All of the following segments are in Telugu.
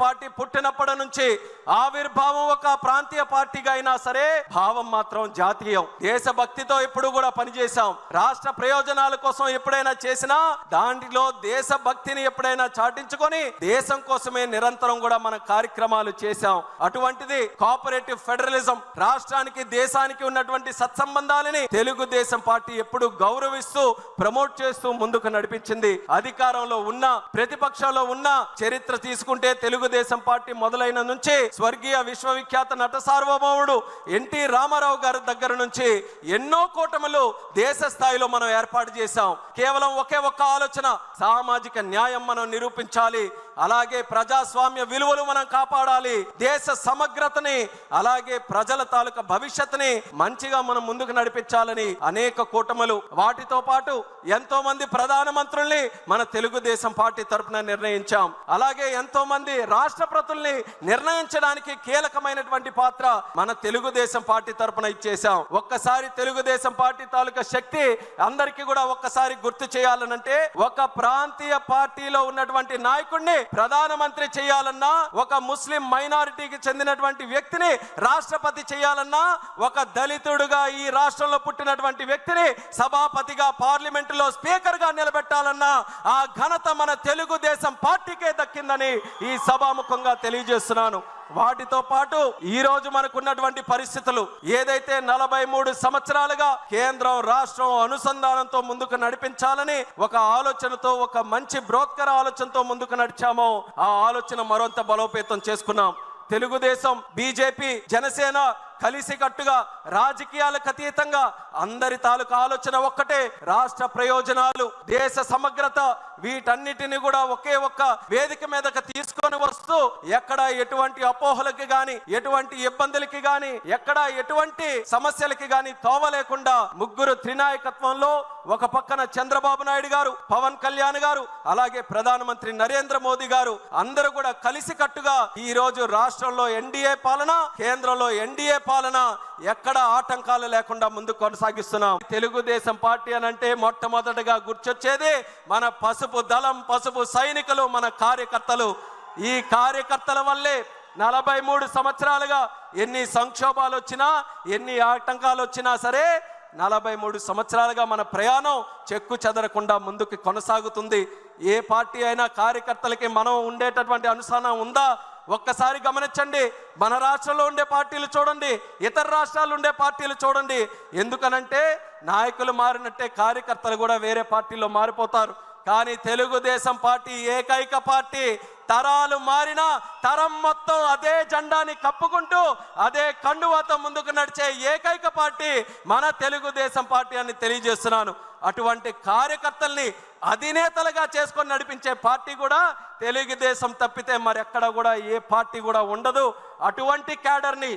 పార్టీ పుట్టినప్పటి నుంచి ఆవిర్భావం ఒక ప్రాంతీయ పార్టీగా అయినా సరే భావం మాత్రం జాతీయం. దేశభక్తితో ఎప్పుడు కూడా పనిచేశాం. రాష్ట్ర ప్రయోజనాల కోసం ఎప్పుడైనా చేసినా దాంట్లో దేశభక్తిని ఎప్పుడైనా చాటించుకొని దేశం కోసమే నిరంతరం కూడా మన కార్యక్రమాలు చేశాం. అటువంటిది కోఆపరేటివ్ ఫెడరలిజం రాష్ట్రానికి దేశానికి ఉన్నటువంటి సత్సంబంధాలని తెలుగుదేశం పార్టీ ఎప్పుడు గౌరవిస్తూ ప్రమోట్ చేస్తూ ముందుకు నడిపించింది. అధికారంలో ఉన్న ప్రతిపక్షంలో ఉన్న చరిత్ర తీసుకుంటే తెలుగు తెలుగుదేశం పార్టీ మొదలైన నుంచి స్వర్గీయ విశ్వవిఖ్యాత నట సార్వభౌముడు ఎన్టీ రామారావు గారి దగ్గర నుంచి ఎన్నో కూటములు దేశ స్థాయిలో మనం ఏర్పాటు చేశాం. కేవలం ఒకే ఒక్క ఆలోచన సామాజిక న్యాయం మనం నిరూపించాలి. అలాగే ప్రజాస్వామ్య విలువలు మనం కాపాడాలి. దేశ సమగ్రతని అలాగే ప్రజల తాలూకా భవిష్యత్తుని మంచిగా మనం ముందుకు నడిపించాలని అనేక కూటములు. వాటితో పాటు ఎంతో మంది ప్రధానమంత్రుల్ని మన తెలుగుదేశం పార్టీ తరపున నిర్ణయించాం. అలాగే ఎంతో మంది రాష్ట్రపతుల్ని నిర్ణయించడానికి కీలకమైనటువంటి పాత్ర మన తెలుగుదేశం పార్టీ తరపున ఇచ్చేసాం ఒక్కసారి తెలుగుదేశం పార్టీ తాలూకా శక్తి అందరికీ కూడా ఒక్కసారి గుర్తు చేయాలనంటే ఒక ప్రాంతీయ పార్టీలో ఉన్నటువంటి నాయకుడిని ప్రధానమంత్రి చేయాలన్నా ఒక ముస్లిం మైనారిటీకి చెందినటువంటి వ్యక్తిని రాష్ట్రపతి చేయాలన్నా ఒక దళితుడుగా ఈ రాష్ట్రంలో పుట్టినటువంటి వ్యక్తిని సభాపతిగా పార్లమెంటులో స్పీకర్గా నిలబెట్టాలన్నా ఆ ఘనత మన తెలుగుదేశం పార్టీకే దక్కిందని ఈ సభాముఖంగా తెలియజేస్తున్నాను. వాటితో పాటు ఈ రోజు మనకున్నటువంటి పరిస్థితులు ఏదైతే నలభై మూడు సంవత్సరాలుగా కేంద్రం రాష్ట్రం అనుసంధానంతో ముందుకు నడిపించాలని ఒక ఆలోచనతో ఒక మంచి బ్రోత్కర ఆలోచనతో ముందుకు నడిచామో ఆ ఆలోచన మరొంత బలోపేతం చేసుకున్నాం. తెలుగుదేశం బీజేపీ జనసేన కలిసికట్టుగా రాజకీయాలకు అతీతంగా అందరి తాలూకు ఆలోచన ఒక్కటే రాష్ట్ర ప్రయోజనాలు దేశ సమగ్రత వీటన్నిటిని కూడా ఒకే ఒక్క వేదిక మీదకి తీసుకొని వస్తూ ఎక్కడ ఎటువంటి అపోహలకి గాని ఎటువంటి ఇబ్బందులకి గాని ఎక్కడ ఎటువంటి సమస్యలకి గాని తోవ లేకుండా ముగ్గురు త్రినాయకత్వంలో ఒక పక్కన చంద్రబాబు నాయుడు గారు పవన్ కళ్యాణ్ గారు అలాగే ప్రధానమంత్రి నరేంద్ర మోదీ గారు అందరూ కూడా కలిసికట్టుగా ఈ రోజు రాష్ట్రంలో ఎన్డీఏ పాలన కేంద్రంలో ఎన్డీఏ పాలన ఎక్కడ ఆటంకాలు లేకుండా ముందు కొనసాగిస్తున్నాం. తెలుగుదేశం పార్టీ అని అంటే మొట్టమొదటిగా గుర్చొచ్చేది మన పసుపు దళం పసుపు సైనికులు మన కార్యకర్తలు. ఈ కార్యకర్తల వల్లే నలభై మూడు సంవత్సరాలుగా ఎన్ని సంక్షోభాలు వచ్చినా ఎన్ని ఆటంకాలు వచ్చినా సరే నలభై మూడు సంవత్సరాలుగా మన ప్రయాణం చెక్కు చెదరకుండా ముందుకు కొనసాగుతుంది. ఏ పార్టీ అయినా కార్యకర్తలకి మనం ఉండేటటువంటి అనుసరణ ఉందా? ఒక్కసారి గమనించండి మన రాష్ట్రంలో ఉండే పార్టీలు చూడండి ఇతర రాష్ట్రాలు ఉండే పార్టీలు చూడండి. ఎందుకనంటే నాయకులు మారినట్టే కార్యకర్తలు కూడా వేరే పార్టీలో మారిపోతారు. కానీ తెలుగుదేశం పార్టీ ఏకైక పార్టీ తరాలు మారినా తరం మొత్తం అదే జెండాని కప్పుకుంటూ అదే కండువాతో ముందుకు నడిచే ఏకైక పార్టీ మన తెలుగుదేశం పార్టీ అని తెలియజేస్తున్నాను. అటువంటి కార్యకర్తల్ని అధినేతలుగా చేసుకొని నడిపించే పార్టీ కూడా తెలుగుదేశం తప్పితే మరెక్కడ కూడా ఏ పార్టీ కూడా ఉండదు. అటువంటి క్యాడర్ని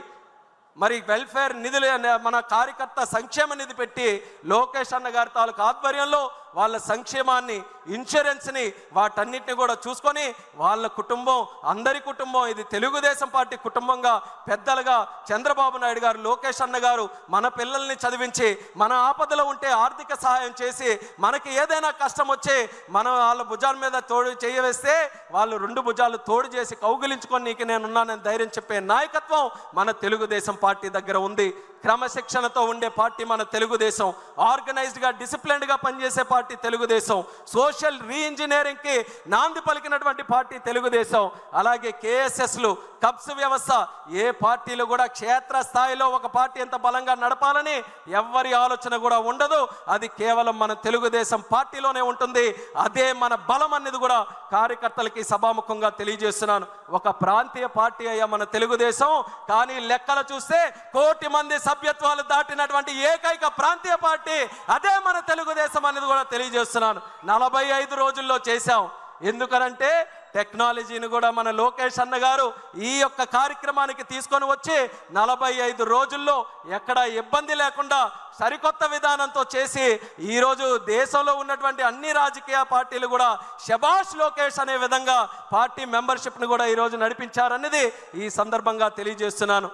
మరి వెల్ఫేర్ నిధులు మన కార్యకర్త సంక్షేమ నిధి పెట్టి లోకేష్ అన్న గారి తాలూకు ఆధ్వర్యంలో వాళ్ళ సంక్షేమాన్ని ఇన్సూరెన్స్ని వాటన్నిటిని కూడా చూసుకొని వాళ్ళ కుటుంబం అందరి కుటుంబం ఇది తెలుగుదేశం పార్టీ కుటుంబంగా పెద్దలుగా చంద్రబాబు నాయుడు గారు లోకేష్ అన్న గారు మన పిల్లల్ని చదివించి మన ఆపదలో ఉంటే ఆర్థిక సహాయం చేసి మనకి ఏదైనా కష్టం వచ్చి మనం వాళ్ళ భుజాల మీద తోడు చేయవేస్తే వాళ్ళు రెండు భుజాలు తోడు చేసి కౌగిలించుకొని నీకు నేను ఉన్నానని ధైర్యం చెప్పే నాయకత్వం మన తెలుగుదేశం పార్టీ దగ్గర ఉంది. క్రమశిక్షణతో ఉండే పార్టీ మన తెలుగుదేశం. ఆర్గనైజ్డ్గా డిసిప్లిన్డ్గా పనిచేసే పార్టీ తెలుగుదేశం. సోషల్ రీఇంజనీరింగ్కి నాంది పలికినటువంటి పార్టీ తెలుగుదేశం. అలాగే కేఎస్ఎస్లు కప్స్ వ్యవస్థ ఏ పార్టీలు కూడా క్షేత్ర స్థాయిలో ఒక పార్టీ ఎంత బలంగా నడపాలని ఎవ్వరి ఆలోచన కూడా ఉండదు. అది కేవలం మన తెలుగుదేశం పార్టీలోనే ఉంటుంది. అదే మన బలం అనేది కూడా కార్యకర్తలకి సభాముఖంగా తెలియజేస్తున్నాను. ఒక ప్రాంతీయ పార్టీ అయ్యా మన తెలుగుదేశం. కానీ లెక్కలు చూస్తే కోటి మంది సభ్యత్వాలు దాటినటువంటి ఏకైక ప్రాంతీయ పార్టీ అదే మన తెలుగుదేశం అనేది కూడా తెలియజేస్తున్నాను. నలభై ఐదు రోజుల్లో చేశాం. ఎందుకనంటే టెక్నాలజీని కూడా మన లోకేష్ అన్న గారు ఈ యొక్క కార్యక్రమానికి తీసుకొని వచ్చి నలభై ఐదు రోజుల్లో ఎక్కడ ఇబ్బంది లేకుండా సరికొత్త విధానంతో చేసి ఈరోజు దేశంలో ఉన్నటువంటి అన్ని రాజకీయ పార్టీలు కూడా శబాష్ లోకేష్ అనే విధంగా పార్టీ మెంబర్షిప్ని కూడా ఈరోజు నడిపించారన్నది ఈ సందర్భంగా తెలియజేస్తున్నాను.